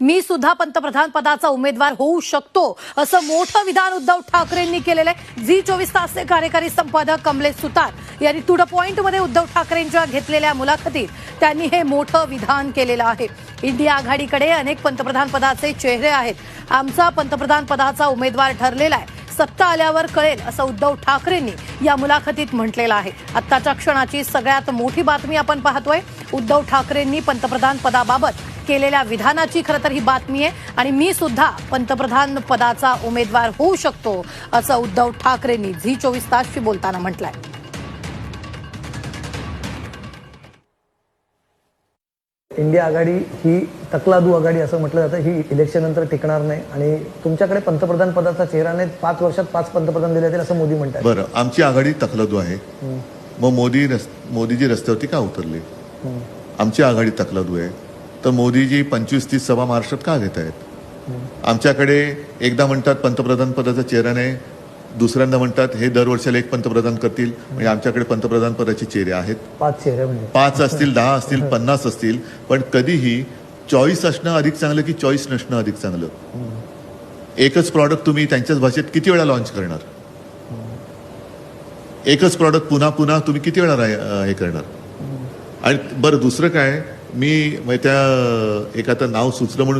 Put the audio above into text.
मी सुद्धा पंतप्रधान पदाचा उमेदवार होऊ शकतो असं मोठं विधान उद्धव ठाकरेंनी केलेलं आहे. झी चोवीस तासचे कार्यकारी संपादक कमलेश सुतार यांनी टू द पॉइंटमध्ये उद्धव ठाकरेंच्या घेतलेल्या मुलाखतीत त्यांनी हे मोठं विधान केलेलं आहे. इंडिया आघाडीकडे अनेक पंतप्रधान पदाचे चेहरे आहेत. आमचा पंतप्रधान पदाचा उमेदवार ठरलेला आहे. सत्ता आल्यावर कळेल असं उद्धव ठाकरेंनी या मुलाखतीत म्हटलेलं आहे. आत्ताच्या क्षणाची सगळ्यात मोठी बातमी आपण पाहतोय. उद्धव ठाकरेंनी पंतप्रधान पदाबाबत केलेल्या विधानाची खरं तर ही बातमी आहे आणि मी सुद्धा पंतप्रधान पदाचा उमेदवार होऊ शकतो असं उद्धव ठाकरेंनी झी चोवीस तासशी बोलताना म्हटलंय. इंडिया आघाडी ही तकलादू आघाडी असं म्हटलं जातं. ही इलेक्शन नंतर टिकणार नाही. आणि तुमच्याकडे पंतप्रधान पदाचा चेहरा नाही. पाच वर्षात पाच पंतप्रधान दिले जातील असं मोदी म्हणतात. बरं आमची आघाडी तकलादू आहे. मग मोदी रस मोदीजी रस्त्यावरती का उतरले? आमची आघाडी तकलादू आहे. तर मोदीजी पंचवीस तीस सभा महाराष्ट्रात का घेत आहेत? आमच्याकडे एकदा म्हणतात पंतप्रधान पदाचा चेहरा नाही. दुसऱ्यांदा म्हणतात हे दरवर्षाला एक पंतप्रधान करतील. म्हणजे आमच्याकडे पंतप्रधान पदाचे चेहरे आहेत. पाच चेहरे म्हणजे. पाच असतील दहा असतील पन्नास असतील पण कधीही चॉईस असणं अधिक चांगलं की चॉईस नसणं अधिक चांगलं? एकच प्रॉडक्ट तुम्ही त्यांच्याच भाषेत किती वेळा लॉन्च करणार? एकच प्रॉडक्ट पुन्हा पुन्हा तुम्ही किती वेळा हे करणार? आणि बरं दुसरं काय? मी त्या एक आता नाव सुचलं म्हणून